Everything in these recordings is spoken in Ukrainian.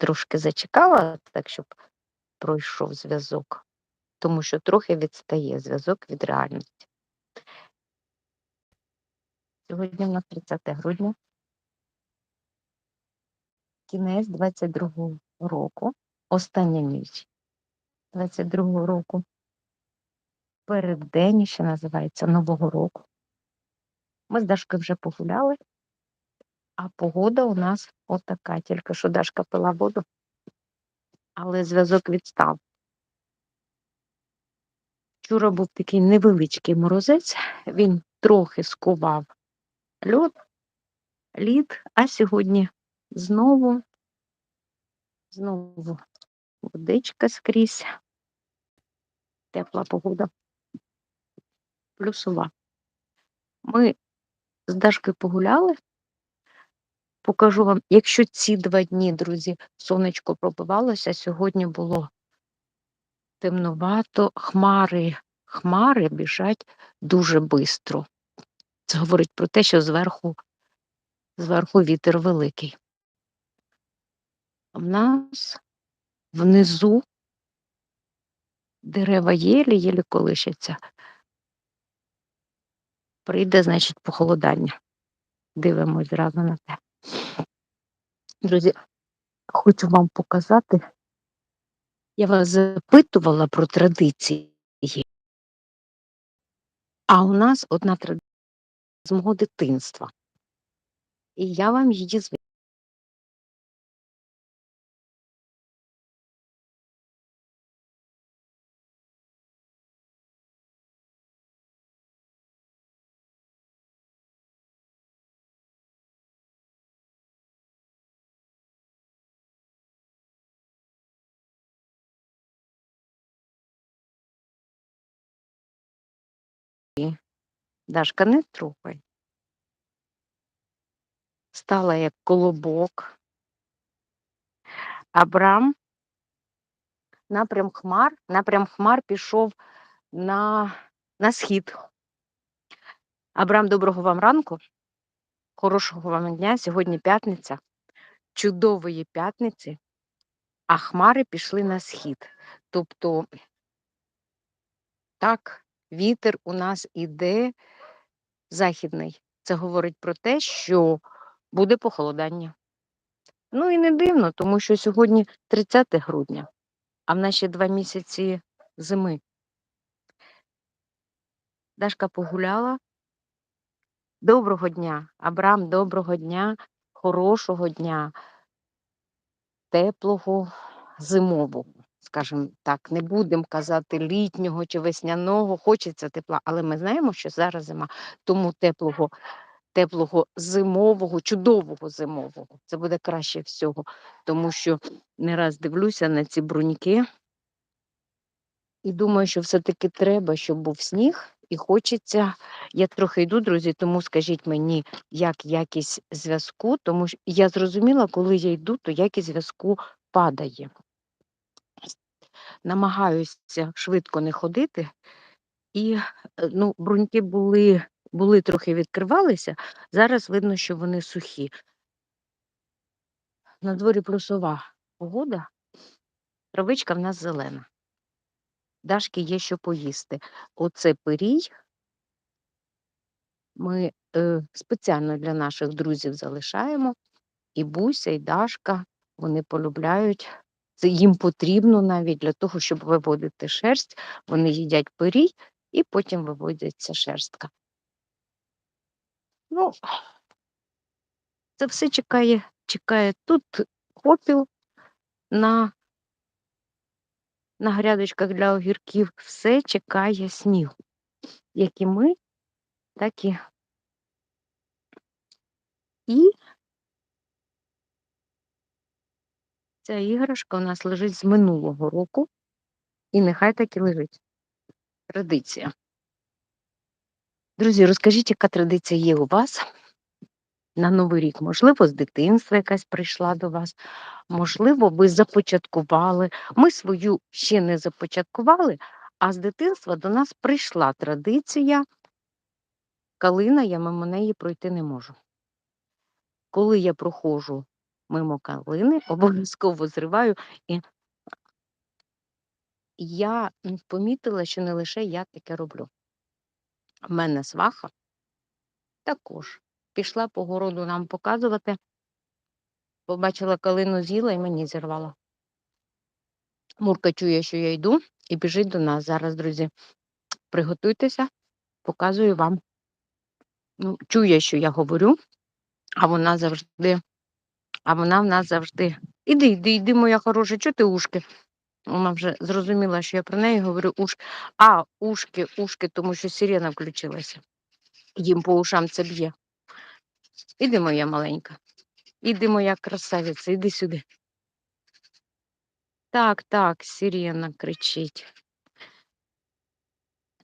трошки зачекала, так щоб пройшов зв'язок, тому що трохи відстає зв'язок від реальності. Сьогодні у нас 30 грудня. Кінець 22-го року, остання ніч 22-го року. Переддень ще називається Нового року. Ми з Дашкою вже погуляли, а погода у нас отака. Тільки що Дашка пила воду, але зв'язок відстав. Вчора був такий невеличкий морозець, він трохи скував льод, лід, а сьогодні знову, знову водичка скрізь, тепла погода, плюсова. Ми з Дашкою погуляли. Покажу вам, якщо ці два дні, друзі, сонечко пробивалося, сьогодні було темновато, хмари, хмари біжать дуже швидко. Це говорить про те, що зверху, зверху вітер великий. В нас внизу дерева єлі-єлі колишаться. Прийде, значить, похолодання. Дивимось зразу на те. Друзі, хочу вам показати. Я вас запитувала про традиції. А у нас одна традиція з мого дитинства. І я вам її звичайно. Дашка, не трогай. Стала як колобок. Абрам напрям хмар, напрям хмар пішов на, на схід. Абрам, доброго вам ранку, хорошого вам дня. Сьогодні п'ятниця, чудової п'ятниці, а хмари пішли на схід. Тобто, так, вітер у нас іде західний. Це говорить про те, що буде похолодання. Ну і не дивно, тому що сьогодні 30 грудня, а в ще два місяці зими. Дашка погуляла. Доброго дня, Абрам, доброго дня, хорошого дня, теплого, зимового, скажімо так, не будемо казати літнього чи весняного, хочеться тепла, але ми знаємо, що зараз зима, тому теплого, теплого зимового, чудового зимового. Це буде краще всього, тому що не раз дивлюся на ці бруньки і думаю, що все-таки треба, щоб був сніг, і хочеться. Я трохи йду, друзі, тому скажіть мені, як якість зв'язку, тому що я зрозуміла, коли я йду, то якість зв'язку падає. Намагаюся швидко не ходити, і е, ну, бруньки були, були трохи відкривалися, зараз видно, що вони сухі. На дворі плюсова погода, травичка в нас зелена. Дашки є що поїсти. Оце пирій ми е, спеціально для наших друзів залишаємо. І Буся, і Дашка вони полюбляють. Це їм потрібно навіть для того, щоб виводити шерсть. Вони їдять пирій і потім виводиться шерстка. Ну, це все чекає, чекає тут попіл на на грядочках для огірків, все чекає снігу. Як і ми, так і. І ця іграшка у нас лежить з минулого року, і нехай так і лежить. Традиція. Друзі, розкажіть, яка традиція є у вас на Новий рік? Можливо, з дитинства якась прийшла до вас, можливо, ви започаткували. Ми свою ще не започаткували, а з дитинства до нас прийшла традиція. Калина, я мимо неї пройти не можу. Коли я проходжу мимо калини, обов'язково зриваю і я помітила, що не лише я таке роблю. В мене сваха також пішла по городу нам показувати, побачила калину з'їла і мені зірвала. Мурка чує, що я йду, і біжить до нас. Зараз, друзі, приготуйтеся, показую вам. Ну, Чує, що я говорю, а вона завжди, а вона в нас завжди. Іди, іди, іди, моя хороша, чого ти ушки? Вона вже зрозуміла, що я про неї говорю ушки. А, ушки, ушки, тому що сирена включилася. Їм по ушам це б'є. Іди, моя маленька. Іди, моя красавиця, іди сюди. Так, так, сирена кричить.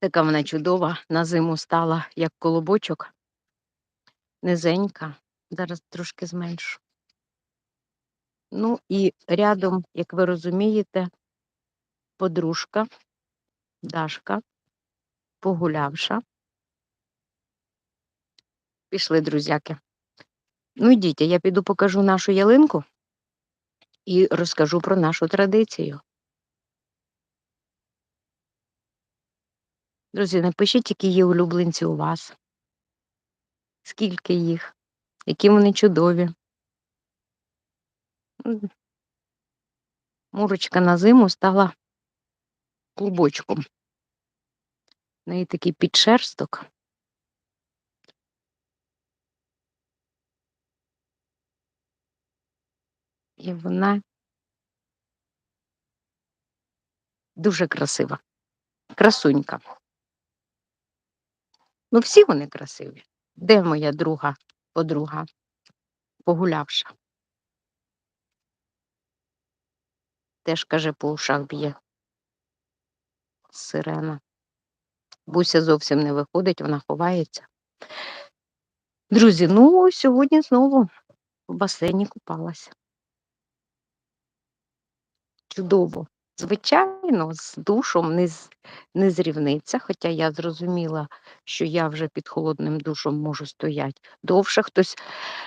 Така вона чудова, на зиму стала, як колобочок. Низенька. Зараз трошки зменшу. Ну і рядом, як ви розумієте, подружка, Дашка, погулявша. Пішли, друзяки. Ну, йдіть, я піду покажу нашу ялинку і розкажу про нашу традицію. Друзі, напишіть, які є улюбленці у вас. Скільки їх, які вони чудові. Мурочка на зиму стала клубочком. В неї такий підшерсток. І вона дуже красива, красунька. Ну, всі вони красиві. Де моя друга подруга, погулявша? Теж, каже, по ушах б'є. Сирена. Буся зовсім не виходить, вона ховається. Друзі, ну сьогодні знову в басейні купалася. Чудово. Звичайно, з душом не, з- не зрівниться, хоча я зрозуміла, що я вже під холодним душом можу стояти довше. Хтось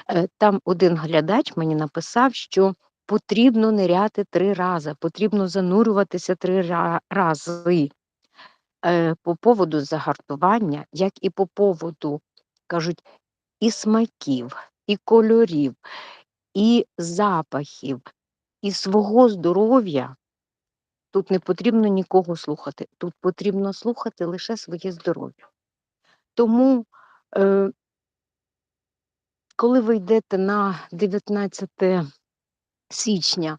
е, там один глядач мені написав, що потрібно ниряти три рази, потрібно занурюватися три рази. Е, По поводу загартування, як і по поводу, кажуть, і смаків, і кольорів, і запахів, і свого здоров'я. Тут не потрібно нікого слухати. Тут потрібно слухати лише своє здоров'я. Тому, е, коли ви йдете на 19 січня,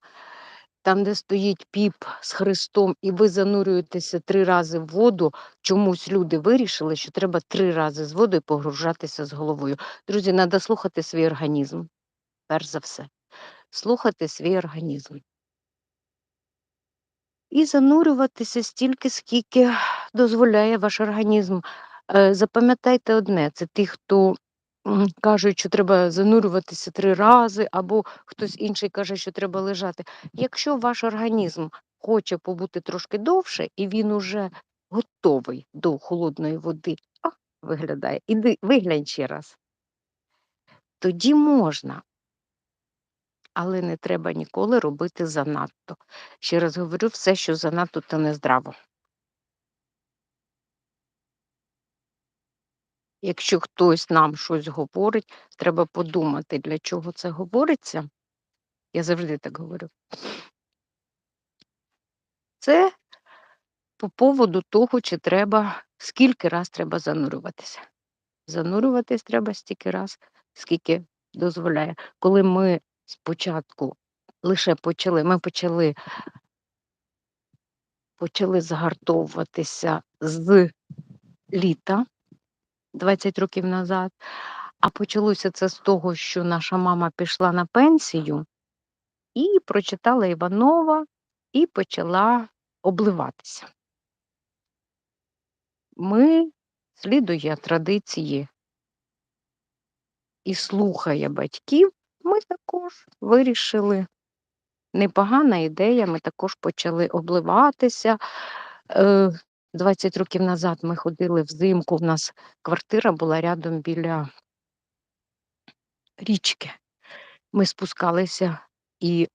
там, де стоїть піп з Христом, і ви занурюєтеся три рази в воду, чомусь люди вирішили, що треба три рази з водою погружатися з головою. Друзі, треба слухати свій організм, перш за все. Слухати свій організм. І занурюватися стільки, скільки дозволяє ваш організм. Е, Запам'ятайте одне: це ті, хто кажуть, що треба занурюватися три рази, або хтось інший каже, що треба лежати. Якщо ваш організм хоче побути трошки довше, і він уже готовий до холодної води, а, виглядає, іди, виглянь ще раз, тоді можна. Але не треба ніколи робити занадто. Ще раз говорю, все, що занадто, то нездраво. Якщо хтось нам щось говорить, треба подумати, для чого це говориться. Я завжди так говорю. Це по поводу того, чи треба, скільки раз треба занурюватися. Занурюватись треба стільки раз, скільки дозволяє. Коли ми спочатку лише почали, ми почали, почали загартовуватися з літа 20 років назад, а почалося це з того, що наша мама пішла на пенсію і прочитала Іванова і почала обливатися. Ми, слідує традиції і слухає батьків, ми також вирішили. Непогана ідея, ми також почали обливатися. Е, 20 років назад ми ходили взимку, в нас квартира була рядом біля річки. ми спускалися і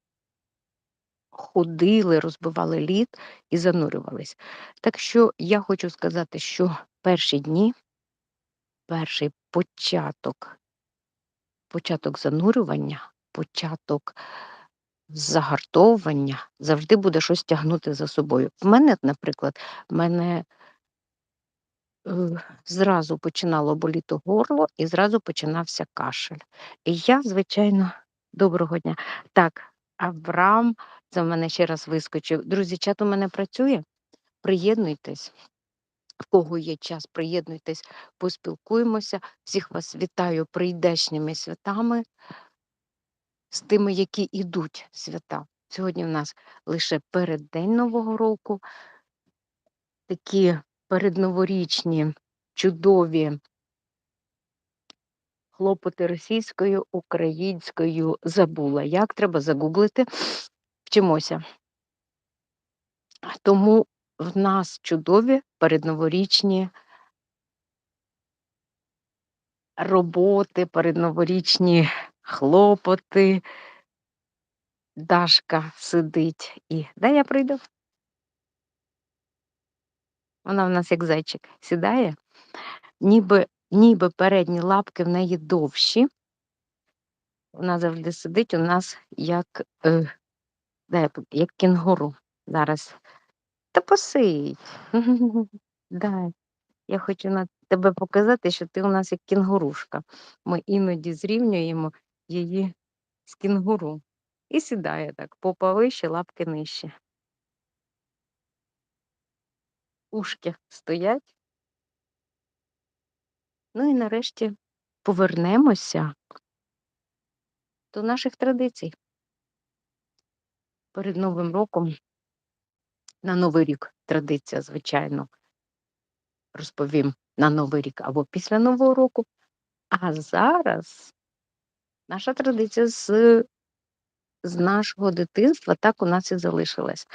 ходили, розбивали лід і занурювались. Так що я хочу сказати, що перші дні, перший початок, початок занурювання, початок загартовування завжди буде щось тягнути за собою. В мене, наприклад, мене е, зразу починало боліти горло і зразу починався кашель. І я, звичайно, доброго дня. Так, Авраам, в мене ще раз вискочив. Друзі, чат у мене працює. Приєднуйтесь. В кого є час, приєднуйтесь, поспілкуємося. Всіх вас вітаю прийдешніми святами, з тими, які йдуть свята. Сьогодні в нас лише переддень Нового року, такі передноворічні, чудові хлопоти російською, українською забула. Як треба загуглити? Вчимося. Тому в нас чудові передноворічні роботи, передноворічні хлопоти. Дашка сидить і де я прийду? Вона в нас як зайчик сідає, ніби ніби передні лапки в неї довші. Вона завжди сидить у нас як е, де, як кінгуру. Зараз. Та посидь. Дай. Я хочу на тебе показати, що ти у нас як кінгурушка. Ми іноді зрівнюємо її з кінгуру. І сідає так, попа вище, лапки нижче. Ушки стоять. Ну і нарешті повернемося до наших традицій. Перед Новим роком, на Новий рік традиція, звичайно, розповім на Новий рік або після Нового року. А зараз наша традиція з, з нашого дитинства так у нас і залишилась.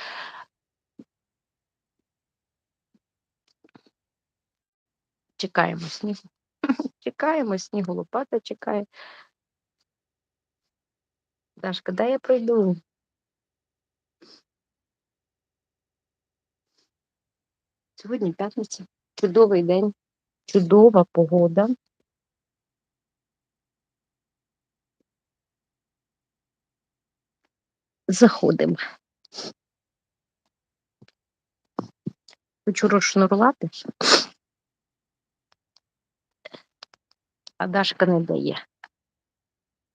Чекаємо снігу. Чекаємо, снігу лопата чекає. Дашка, дай я пройду. Сьогодні п'ятниця. Чудовий день, чудова погода. Заходимо. Хочу розшнурувати, а Дашка не дає.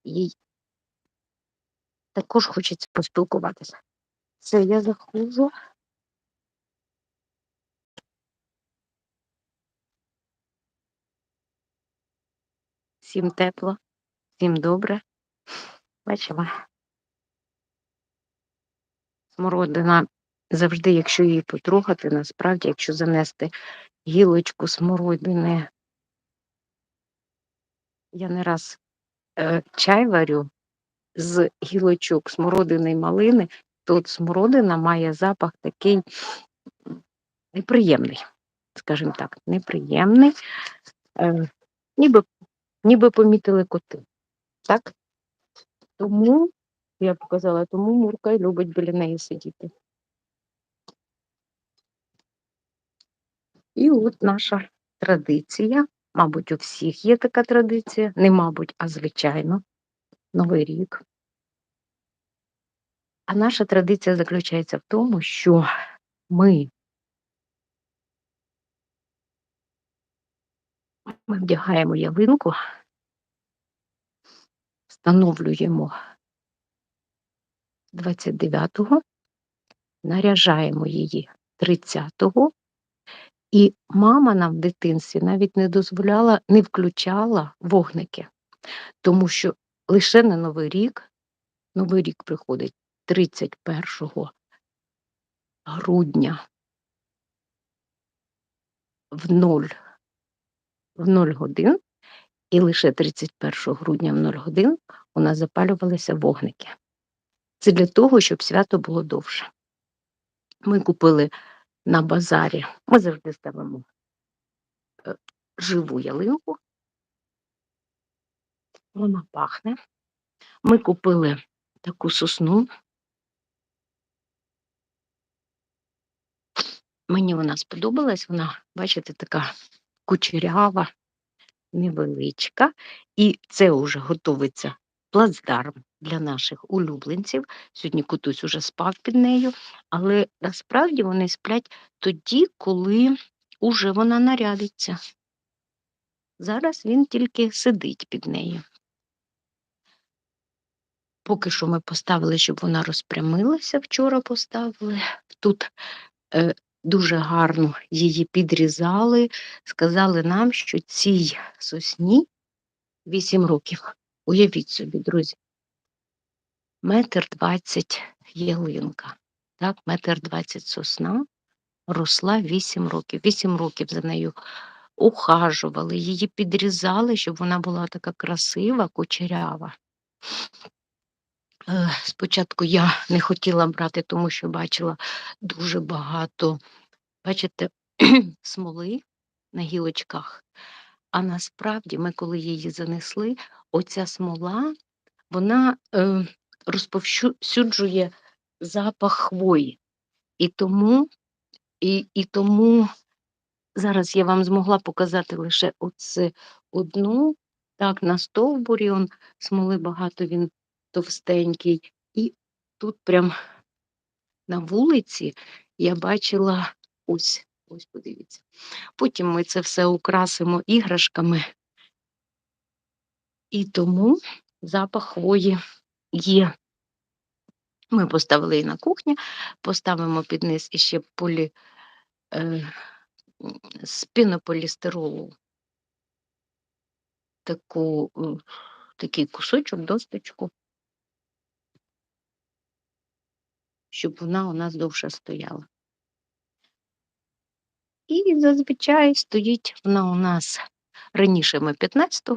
Їй також хочеться поспілкуватися. Все, я заходжу. Всім тепло, всім добре. Бачимо. Смородина завжди, якщо її потрогати, насправді, якщо занести гілочку смородини, я не раз е, чай варю з гілочок смородини і малини, то от смородина має запах такий неприємний, скажімо так, неприємний, е, ніби, ніби помітили коти. Так? Тому, я показала, тому Мурка й любить біля неї сидіти. І от наша традиція, мабуть, у всіх є така традиція, не мабуть, а звичайно, Новий рік. А наша традиція заключається в тому, що ми, ми вдягаємо ялинку, встановлюємо 29-го, наряжаємо її 30-го, і мама нам в дитинстві навіть не дозволяла, не включала вогники, тому що лише на Новий рік, Новий рік приходить 31 грудня в 0, в 0 годин, і лише 31 грудня в 0 годин у нас запалювалися вогники. Це для того, щоб свято було довше. Ми купили на базарі, ми завжди ставимо е, живу ялинку, вона пахне. Ми купили таку сосну. Мені вона сподобалась, вона, бачите, така кучерява, невеличка, і це вже готовиться плацдарм для наших улюбленців. Сьогодні кутусь уже спав під нею, але насправді вони сплять тоді, коли уже вона нарядиться. Зараз він тільки сидить під нею. Поки що ми поставили, щоб вона розпрямилася, вчора поставили. Тут е, дуже гарно її підрізали, сказали нам, що цій сосні 8 років. Уявіть собі, друзі, метр двадцять ялинка, так, метр двадцять сосна росла 8 років. 8 років за нею ухажували, її підрізали, щоб вона була така красива, кучерява. Е, Спочатку я не хотіла брати, тому що бачила дуже багато, бачите, смоли на гілочках. А насправді, ми, коли її занесли, оця смола, вона е, розповсюджує запах хвої. І тому, і, і тому зараз я вам змогла показати лише оце одну, так, на стовбурі он смоли багато він товстенький. І тут прям на вулиці я бачила ось, ось подивіться. Потім ми це все украсимо іграшками, і тому запах хвої є. Ми поставили її на кухні, поставимо під низ іще полі, е, з таку, е, такий кусочок, досточку, щоб вона у нас довше стояла. І зазвичай стоїть вона у нас раніше ми 15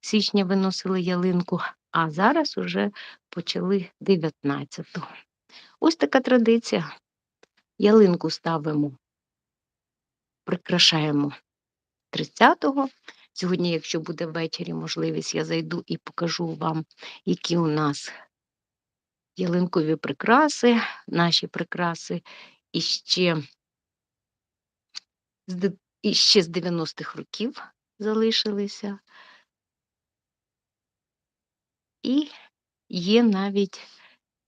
січня виносили ялинку, а зараз уже почали 19-го. Ось така традиція. Ялинку ставимо, прикрашаємо 30-го. Сьогодні, якщо буде ввечері можливість, я зайду і покажу вам, які у нас ялинкові прикраси, наші прикраси іще з, де- ще з 90-х років залишилися. І є навіть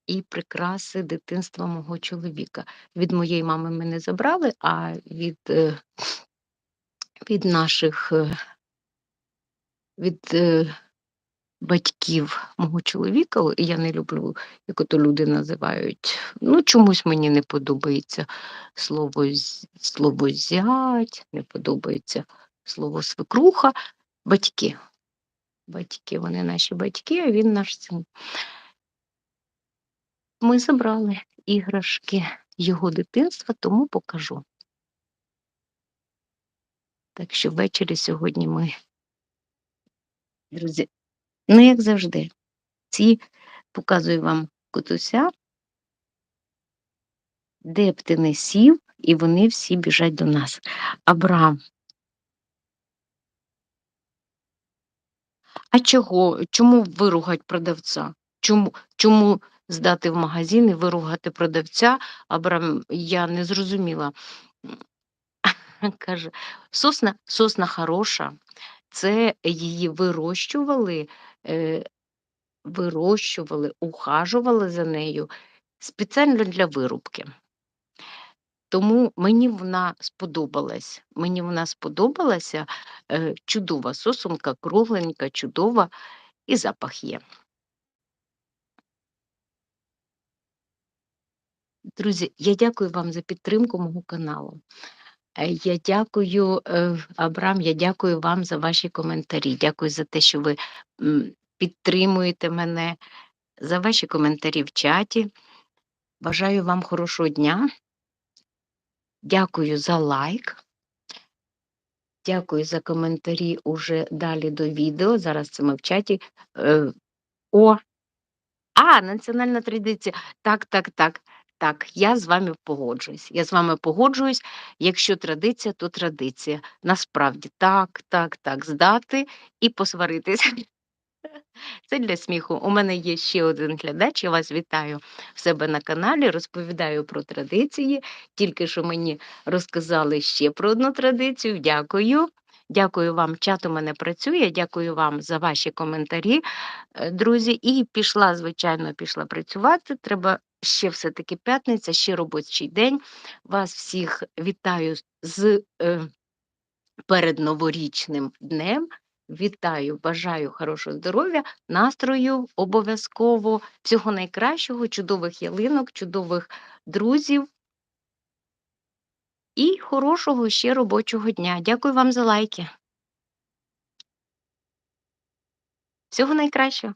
і прикраси дитинства мого чоловіка. Від моєї мами мене забрали, а від, е, від наших е, від е, батьків мого чоловіка, я не люблю, як ото люди називають. Ну, чомусь мені не подобається слово, слово зять, не подобається слово свекруха. Батьки. Батьки, вони наші батьки, а він наш син. Ми забрали іграшки його дитинства, тому покажу. Так що ввечері сьогодні ми, друзі, ну як завжди, ці показую вам котуся, де б ти не сів, і вони всі біжать до нас. Абрам. А чого? Чому виругать продавця? Чому, чому здати в магазин і виругати продавця? Абрам, я не зрозуміла. Каже, сосна, сосна хороша, це її вирощували, е, вирощували, ухажували за нею спеціально для вирубки. Тому мені вона сподобалась. Мені вона сподобалася е, чудова сосунка, кругленька, чудова, і запах є. Друзі, я дякую вам за підтримку мого каналу. Е, Я дякую, е, Абрам, я дякую вам за ваші коментарі. Дякую за те, що ви підтримуєте мене, за ваші коментарі в чаті. Бажаю вам хорошого дня. Дякую за лайк. Дякую за коментарі уже далі до відео. Зараз це ми в чаті. Е, О, а, національна традиція. Так, так, так. Так, я з вами погоджуюсь. Я з вами погоджуюсь. Якщо традиція, то традиція. Насправді, так, так, так, здати і посваритися. Це для сміху. У мене є ще один глядач. Я вас вітаю в себе на каналі. Розповідаю про традиції. Тільки що мені розказали ще про одну традицію. Дякую. Дякую вам. Чат у мене працює. Дякую вам за ваші коментарі, е, друзі. І пішла, звичайно, пішла працювати. Треба ще все-таки п'ятниця, ще робочий день. Вас всіх вітаю з е, передноворічним днем. Вітаю, бажаю хорошого здоров'я, настрою обов'язково, всього найкращого, чудових ялинок, чудових друзів і хорошого ще робочого дня. Дякую вам за лайки. Всього найкращого.